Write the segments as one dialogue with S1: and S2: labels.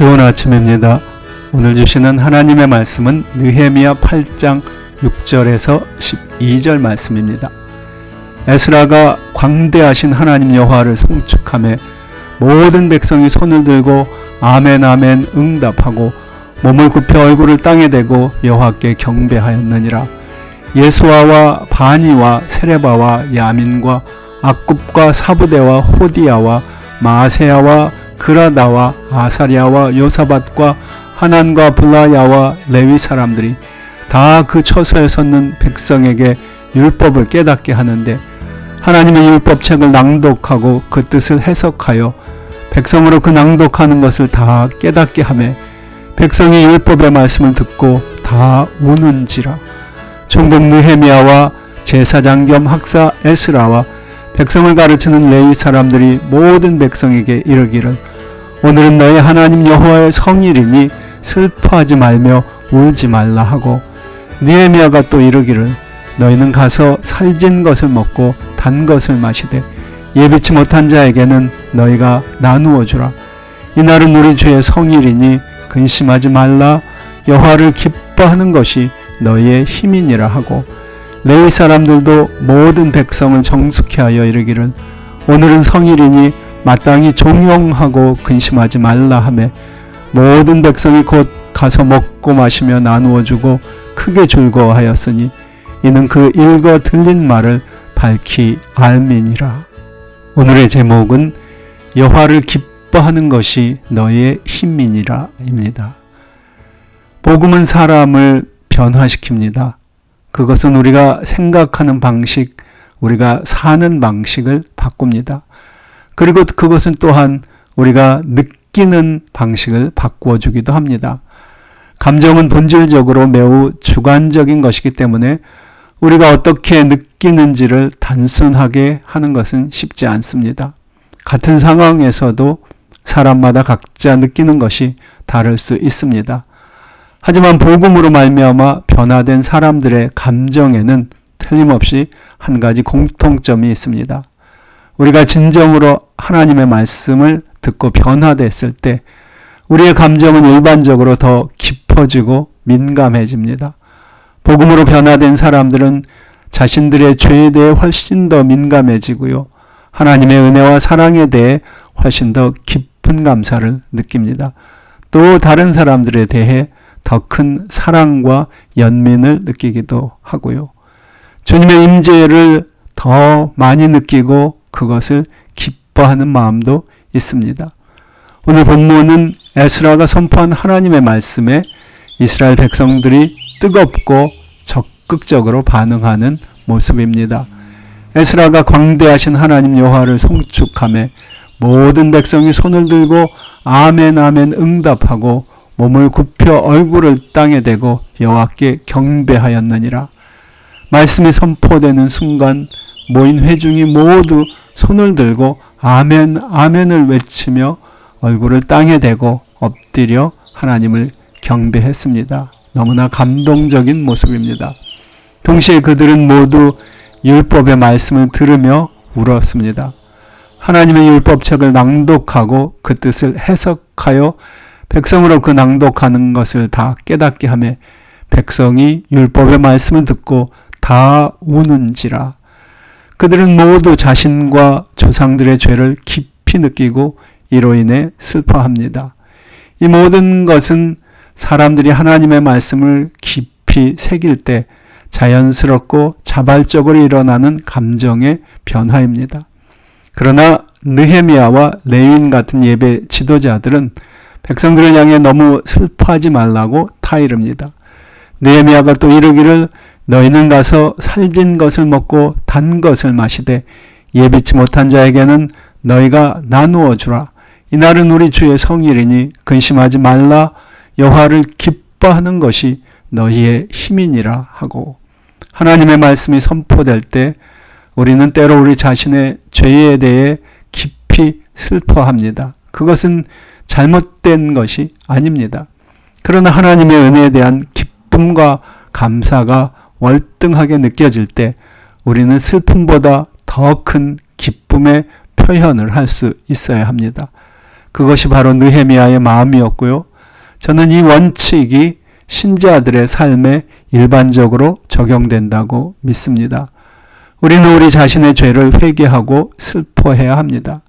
S1: 좋은 아침입니다. 오늘 주시는 하나님의 말씀은 느헤미야 8장 6절에서 12절 말씀입니다. 에스라가 광대하신 하나님 여호와를 송축함에 모든 백성이 손을 들고 아멘 아멘 응답하고 몸을 굽혀 얼굴을 땅에 대고 여호와께 경배하였느니라. 예수아와 바니와 세레바와 야민과 악굽과 사부대와 호디야와 마세야와 그라다와 아사리아와 요사밭과 하난과 블라야와 레위 사람들이 다 그 처소에 섰는 백성에게 율법을 깨닫게 하는데 하나님의 율법책을 낭독하고 그 뜻을 해석하여 백성으로 그 낭독하는 것을 다 깨닫게 하매 백성이 율법의 말씀을 듣고 다 우는지라. 총독 느헤미야와 제사장 겸 학사 에스라와 백성을 가르치는 레위 사람들이 모든 백성에게 이르기를 오늘은 너희 하나님 여호와의 성일이니 슬퍼하지 말며 울지 말라 하고 니에미아가 또 이르기를 너희는 가서 살진 것을 먹고 단 것을 마시되 예비치 못한 자에게는 너희가 나누어 주라. 이날은 우리 주의 성일이니 근심하지 말라. 여호와를 기뻐하는 것이 너희의 힘이니라 하고 레위 사람들도 모든 백성을 정숙케 하여 이르기를 오늘은 성일이니 마땅히 종용하고 근심하지 말라 하매 모든 백성이 곧 가서 먹고 마시며 나누어 주고 크게 즐거워하였으니 이는 그 읽어 들린 말을 밝히 알미니라. 오늘의 제목은 여호와를 기뻐하는 것이 너의 힘이니라입니다. 복음은 사람을 변화시킵니다. 그것은 우리가 생각하는 방식, 우리가 사는 방식을 바꿉니다. 그리고 그것은 또한 우리가 느끼는 방식을 바꾸어 주기도 합니다. 감정은 본질적으로 매우 주관적인 것이기 때문에 우리가 어떻게 느끼는지를 단순하게 하는 것은 쉽지 않습니다. 같은 상황에서도 사람마다 각자 느끼는 것이 다를 수 있습니다. 하지만 복음으로 말미암아 변화된 사람들의 감정에는 틀림없이 한 가지 공통점이 있습니다. 우리가 진정으로 하나님의 말씀을 듣고 변화됐을 때 우리의 감정은 일반적으로 더 깊어지고 민감해집니다. 복음으로 변화된 사람들은 자신들의 죄에 대해 훨씬 더 민감해지고요. 하나님의 은혜와 사랑에 대해 훨씬 더 깊은 감사를 느낍니다. 또 다른 사람들에 대해 더 큰 사랑과 연민을 느끼기도 하고요. 주님의 임재를 더 많이 느끼고 그것을 기뻐하는 마음도 있습니다. 오늘 본문은 에스라가 선포한 하나님의 말씀에 이스라엘 백성들이 뜨겁고 적극적으로 반응하는 모습입니다. 에스라가 광대하신 하나님 여호와를 송축함에 모든 백성이 손을 들고 아멘 아멘 응답하고 몸을 굽혀 얼굴을 땅에 대고 여호와께 경배하였느니라. 말씀이 선포되는 순간 모인 회중이 모두 손을 들고 아멘, 아멘을 외치며 얼굴을 땅에 대고 엎드려 하나님을 경배했습니다. 너무나 감동적인 모습입니다. 동시에 그들은 모두 율법의 말씀을 들으며 울었습니다. 하나님의 율법책을 낭독하고 그 뜻을 해석하여 백성으로 그 낭독하는 것을 다 깨닫게 하며 백성이 율법의 말씀을 듣고 다 우는지라 그들은 모두 자신과 조상들의 죄를 깊이 느끼고 이로 인해 슬퍼합니다. 이 모든 것은 사람들이 하나님의 말씀을 깊이 새길 때 자연스럽고 자발적으로 일어나는 감정의 변화입니다. 그러나 느헤미야와 레인 같은 예배 지도자들은 백성들을 향해 너무 슬퍼하지 말라고 타이릅니다. 느헤미야가 또 이르기를 너희는 가서 살진 것을 먹고 단 것을 마시되 예비치 못한 자에게는 너희가 나누어 주라. 이날은 우리 주의 성일이니 근심하지 말라. 여호와를 기뻐하는 것이 너희의 힘이니라 하고 하나님의 말씀이 선포될 때 우리는 때로 우리 자신의 죄에 대해 깊이 슬퍼합니다. 그것은 잘못된 것이 아닙니다. 그러나 하나님의 은혜에 대한 기쁨과 감사가 월등하게 느껴질 때 우리는 슬픔보다 더 큰 기쁨의 표현을 할 수 있어야 합니다. 그것이 바로 느헤미야의 마음이었고요. 저는 이 원칙이 신자들의 삶에 일반적으로 적용된다고 믿습니다. 우리는 우리 자신의 죄를 회개하고 슬퍼해야 합니다.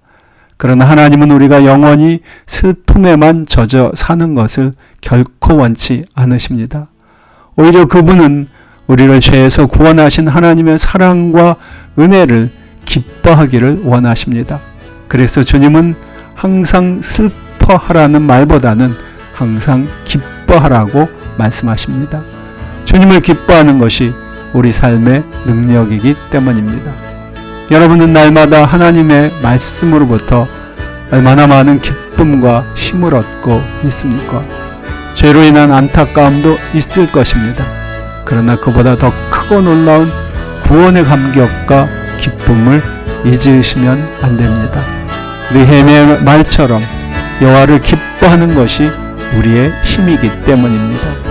S1: 그러나 하나님은 우리가 영원히 슬픔에만 젖어 사는 것을 결코 원치 않으십니다. 오히려 그분은 우리를 죄에서 구원하신 하나님의 사랑과 은혜를 기뻐하기를 원하십니다. 그래서 주님은 항상 슬퍼하라는 말보다는 항상 기뻐하라고 말씀하십니다. 주님을 기뻐하는 것이 우리 삶의 능력이기 때문입니다. 여러분은 날마다 하나님의 말씀으로부터 얼마나 많은 기쁨과 힘을 얻고 있습니까? 죄로 인한 안타까움도 있을 것입니다. 그러나 그보다 더 크고 놀라운 구원의 감격과 기쁨을 잊으시면 안 됩니다. 느헤미의 말처럼 여호와를 기뻐하는 것이 우리의 힘이기 때문입니다.